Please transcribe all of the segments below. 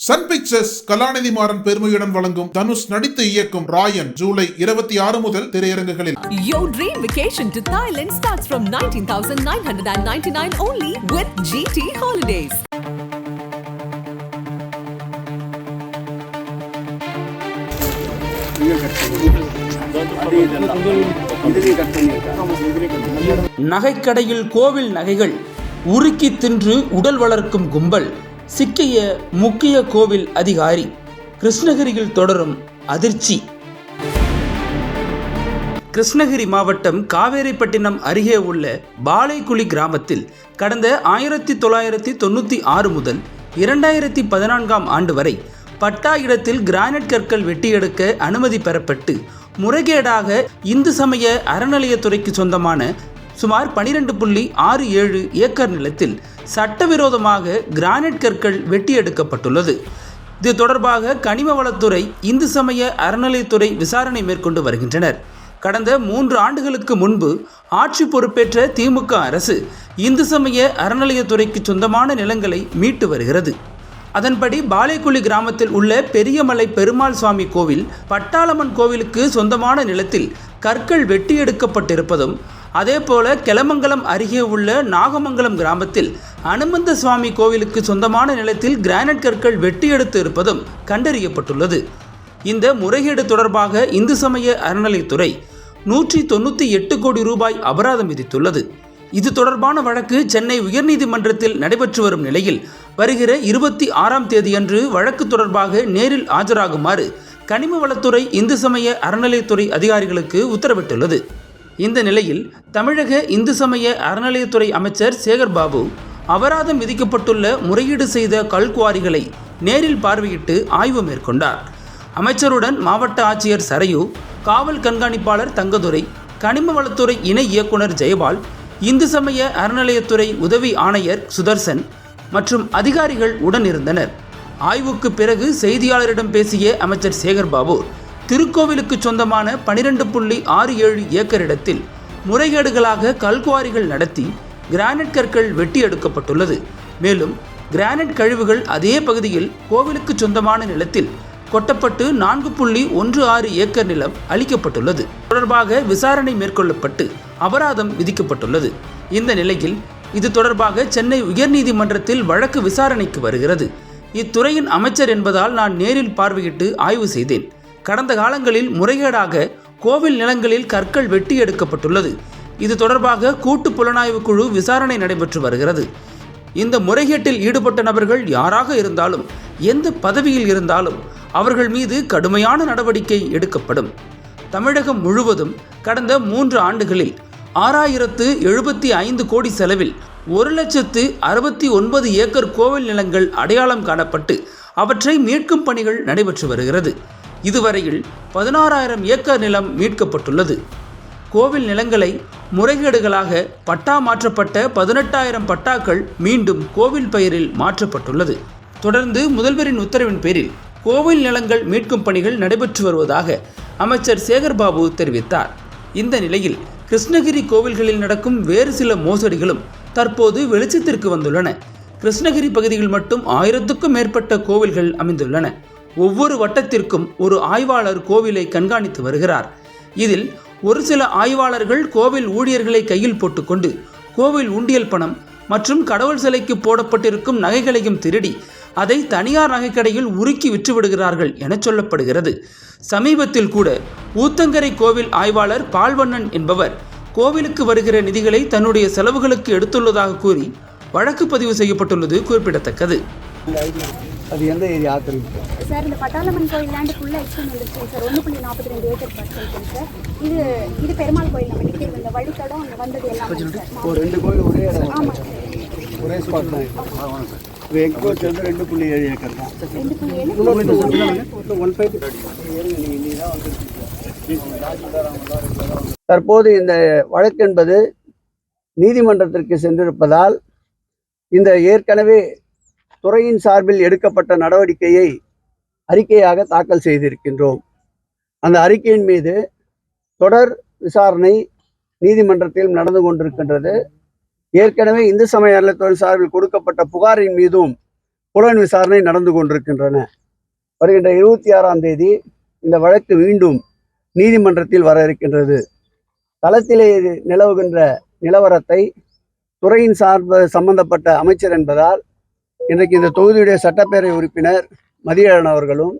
Sun pictures கலாநிதி மாறன் பெருமையுடன் வழங்கும் தனுஷ் நடித்து இயக்கும் ராயன் ஜூலை இருபத்தி ஆறு முதல் திரையரங்குகளில் Your dream vacation to Thailand starts from 19,999 only with GT Holidays. நகைக்கடையில் கோவில் நகைகள் உருக்கி தின்று உடல் வளர்க்கும் கும்பல் சிக்கிய முக்கிய கோவில் அதிகாரி கிருஷ்ணகிரியில் தொடரும் அதிர்ச்சி. கிருஷ்ணகிரி மாவட்டம் காவேரிப்பட்டினம் அருகே உள்ள பாலைக்குழி கிராமத்தில் கடந்த ஆயிரத்தி தொள்ளாயிரத்தி தொண்ணூற்றி ஆறு முதல் இரண்டாயிரத்தி பதினான்காம் ஆண்டு வரை பட்டா இடத்தில் கிரானைட் கற்கள் வெட்டியெடுக்க அனுமதி பெறப்பட்டு முறைகேடாக இந்து சமய அறநிலையத்துறைக்கு சொந்தமான சுமார் பனிரெண்டு புள்ளி ஆறு ஏழு ஏக்கர் நிலத்தில் சட்டவிரோதமாக கிரானைட் கற்கள் வெட்டி எடுக்கப்பட்டுள்ளது இது தொடர்பாக கனிம வளத்துறை இந்து சமய அறநிலையத்துறை விசாரணை மேற்கொண்டு வருகின்றனர். கடந்த மூன்று ஆண்டுகளுக்கு முன்பு ஆட்சி பொறுப்பேற்ற திமுக அரசு இந்து சமய அறநிலையத்துறைக்கு சொந்தமான நிலங்களை மீட்டு வருகிறது. அதன்படி பாலைக்குழி கிராமத்தில் உள்ள பெரியமலை பெருமாள் சுவாமி கோவில் பட்டாளம்மன் கோவிலுக்கு சொந்தமான நிலத்தில் கற்கள் வெட்டி எடுக்கப்பட்டிருப்பதும் அதேபோல கெலமங்கலம் அருகே உள்ள நாகமங்கலம் கிராமத்தில் அனுமந்த சுவாமி கோவிலுக்கு சொந்தமான நிலத்தில் கிரானைட் கற்கள் வெட்டி எடுத்து இருப்பதும் கண்டறியப்பட்டுள்ளது. இந்த முறைகேடு தொடர்பாக இந்து சமய அறநிலைத்துறை நூற்றி தொண்ணூற்றி எட்டு கோடி ரூபாய் அபராதம் விதித்துள்ளது. இது தொடர்பான வழக்கு சென்னை உயர்நீதிமன்றத்தில் நடைபெற்று வரும் நிலையில் வருகிற இருபத்தி ஆறாம் தேதியன்று வழக்கு தொடர்பாக நேரில் ஆஜராகுமாறு கனிம வளத்துறை இந்து சமய அறநிலையத்துறை அதிகாரிகளுக்கு உத்தரவிட்டுள்ளது. இந்த நிலையில் தமிழக இந்து சமய அறநிலையத்துறை அமைச்சர் சேகர் பாபு அபராதம் விதிக்கப்பட்டுள்ள முறையீடு செய்த கல்குவாரிகளை நேரில் பார்வையிட்டு ஆய்வு மேற்கொண்டார். அமைச்சருடன் மாவட்ட ஆட்சியர் சரையு காவல் கண்காணிப்பாளர் தங்கதுரை கனிம வளத்துறை இணை இயக்குனர் ஜெயபால் இந்து சமய அறநிலையத்துறை உதவி ஆணையர் சுதர்சன் மற்றும் அதிகாரிகள் உடன் இருந்தனர். ஆய்வுக்கு பிறகு செய்தியாளரிடம் பேசிய அமைச்சர் சேகர்பாபு திருக்கோவிலுக்கு சொந்தமான பனிரெண்டு புள்ளி ஆறு ஏழு ஏக்கர் இடத்தில் முறைகேடுகளாக கல்குவாரிகள் நடத்தி கிரானைட் கற்கள் வெட்டி எடுக்கப்பட்டுள்ளது. மேலும் கிரானைட் கழிவுகள் அதே பகுதியில் கோவிலுக்கு சொந்தமான நிலத்தில் கொட்டப்பட்டு நான்கு புள்ளி ஒன்று ஆறு ஏக்கர் நிலம் அளிக்கப்பட்டுள்ளது தொடர்பாக விசாரணை மேற்கொள்ளப்பட்டு அபராதம் விதிக்கப்பட்டுள்ளது. இந்த நிலையில் இது தொடர்பாக சென்னை உயர்நீதிமன்றத்தில் வழக்கு விசாரணைக்கு வருகிறது. இத்துறையின் அமைச்சர் என்பதால் நான் நேரில் பார்வையிட்டு ஆய்வு செய்தேன். கடந்த காலங்களில் முறைகேடாக கோவில் நிலங்களில் கற்கள் வெட்டி எடுக்கப்பட்டுள்ளது. இது தொடர்பாக கூட்டு புலனாய்வு குழு விசாரணை நடைபெற்று வருகிறது. இந்த முறைகேட்டில் ஈடுபட்ட நபர்கள் யாராக இருந்தாலும் எந்த பதவியில் இருந்தாலும் அவர்கள் மீது கடுமையான நடவடிக்கை எடுக்கப்படும். தமிழகம் முழுவதும் கடந்த மூன்று ஆண்டுகளில் ஆறாயிரத்து எழுபத்தி ஐந்து கோடி செலவில் ஒரு லட்சத்து அறுபத்தி ஒன்பது ஏக்கர் கோவில் நிலங்கள் அடையாளம் காணப்பட்டு அவற்றை மீட்கும் பணிகள் நடைபெற்று வருகிறது. இதுவரையில் பதினாறாயிரம் ஏக்கர் நிலம் மீட்கப்பட்டுள்ளது. கோவில் நிலங்களை முறைகேடுகளாக பட்டா மாற்றப்பட்ட பதினெட்டாயிரம் பட்டாக்கள் மீண்டும் கோவில் பெயரில் மாற்றப்பட்டுள்ளது. தொடர்ந்து முதல்வரின் உத்தரவின் பேரில் கோவில் நிலங்கள் மீட்கும் பணிகள் நடைபெற்று வருவதாக அமைச்சர் சேகர்பாபு தெரிவித்தார். இந்த நிலையில் கிருஷ்ணகிரி கோவில்களில் நடக்கும் வேறு சில மோசடிகளும் தற்போது வெளிச்சத்திற்கு வந்துள்ளன. கிருஷ்ணகிரி பகுதியில் மட்டும் ஆயிரத்துக்கும் மேற்பட்ட கோவில்கள் அமைந்துள்ளன. ஒவ்வொரு வட்டத்திற்கும் ஒரு ஆய்வாளர் கோவிலை கண்காணித்து வருகிறார். இதில் ஒரு சில ஆய்வாளர்கள் கோவில் ஊழியர்களை கையில் போட்டுக்கொண்டு கோவில் உண்டியல் பணம் மற்றும் கடவுள் சிலைக்கு போடப்பட்டிருக்கும் நகைகளையும் திருடி அதை தனியார் நகைக்கடையில் உருக்கி விற்றுவிடுகிறார்கள் என சொல்லப்படுகிறது. சமீபத்தில் கூட ஊத்தங்கரை கோவில் ஆய்வாளர் பால்வண்ணன் என்பவர் கோவிலுக்கு வருகிற நிதிகளை தன்னுடைய செலவுகளுக்கு எடுத்துள்ளதாக கூறி வழக்கு பதிவு செய்யப்பட்டுள்ளது குறிப்பிடத்தக்கது. அது எந்த ஏரியா? ஆக்கிரமிப்பு சார் இந்த பட்டாளம்மன் கோயில் லேண்டு ஃபுல்லாக எக்ஸ்டெண்ட் வந்துருச்சு சார். ஒன்று புள்ளி நாற்பத்தி ரெண்டு ஏக்கர் பர்சன்ட் சார். இது இது பெருமாள் கோயில் நம்ம நிற்கிறது இந்த வழித்தடம் அங்கே வந்தது எல்லாம் ஒரு ரெண்டு கோயில் ஒரே இடம். ஆமாம் ஒரே ஸ்பாட் தான் இது எக்ஸ்போர்ட் வந்து ரெண்டு புள்ளி ஏழு ஏக்கர் தான். ரெண்டு புள்ளி ஏழு? ஒன் ஃபைவ் தற்போது இந்த வழக்கு என்பது நீதிமன்றத்திற்கு சென்றிருப்பதால் இந்த ஏற்கனவே துறையின் சார்பில் எடுக்கப்பட்ட நடவடிக்கையை அறிக்கையாக தாக்கல் செய்திருக்கின்றோம். அந்த அறிக்கையின் மீது தொடர் விசாரணை நீதிமன்றத்தில் நடந்து கொண்டிருக்கின்றது. ஏற்கனவே இந்து சமய அறநிலையத்துறை சார்பில் கொடுக்கப்பட்ட புகாரின் மீதும் புலன் விசாரணை நடந்து கொண்டிருக்கின்றன. வருகின்ற இருபத்தி ஆறாம் தேதி இந்த வழக்கு மீண்டும் நீதிமன்றத்தில் வர இருக்கின்றது. களத்திலே நிலவுகின்ற நிலவரத்தை துறையின் சார்பு சம்பந்தப்பட்ட அமைச்சர் என்பதால் இன்றைக்கு இந்த தொகுதியுடைய சட்டப்பேரவை உறுப்பினர் மதியழன் அவர்களும்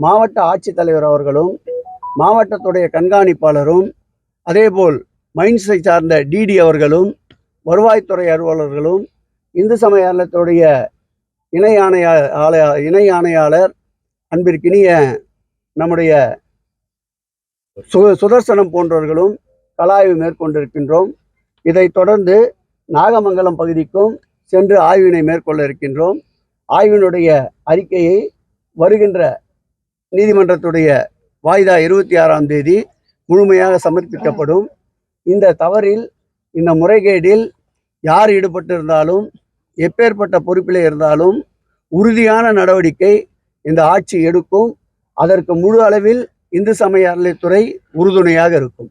மாவட்ட ஆட்சித்தலைவர் அவர்களும் மாவட்டத்துடைய கண்காணிப்பாளரும் அதேபோல் மைன்ஸை சார்ந்த டிடி அவர்களும் வருவாய்த்துறை அலுவலர்களும் இந்து சமய அறத்துடைய இணை ஆணையா ஆள இணை ஆணையாளர் அன்பிற்கினிய நம்முடைய சு சுதர்சனம் போன்றவர்களும் கலாய்வு மேற்கொண்டிருக்கின்றோம். இதைத் தொடர்ந்து நாகமங்கலம் பகுதிக்கும் சென்று ஆய்வினை மேற்கொள்ள இருக்கின்றோம். ஆய்வினுடைய அறிக்கையை வருகின்ற நீதிமன்றத்துடைய வாய்தா இருபத்தி ஆறாம் தேதி முழுமையாக சமர்ப்பிக்கப்படும். இந்த தவறில் இந்த முறைகேடில் யார் ஈடுபட்டிருந்தாலும் எப்பேற்பட்ட பொறுப்பில் இருந்தாலும் உறுதியான நடவடிக்கை இந்த ஆட்சி எடுக்கும். அதற்கு முழு அளவில் இந்து சமய அறநிலைத்துறை உறுதுணையாக இருக்கும்.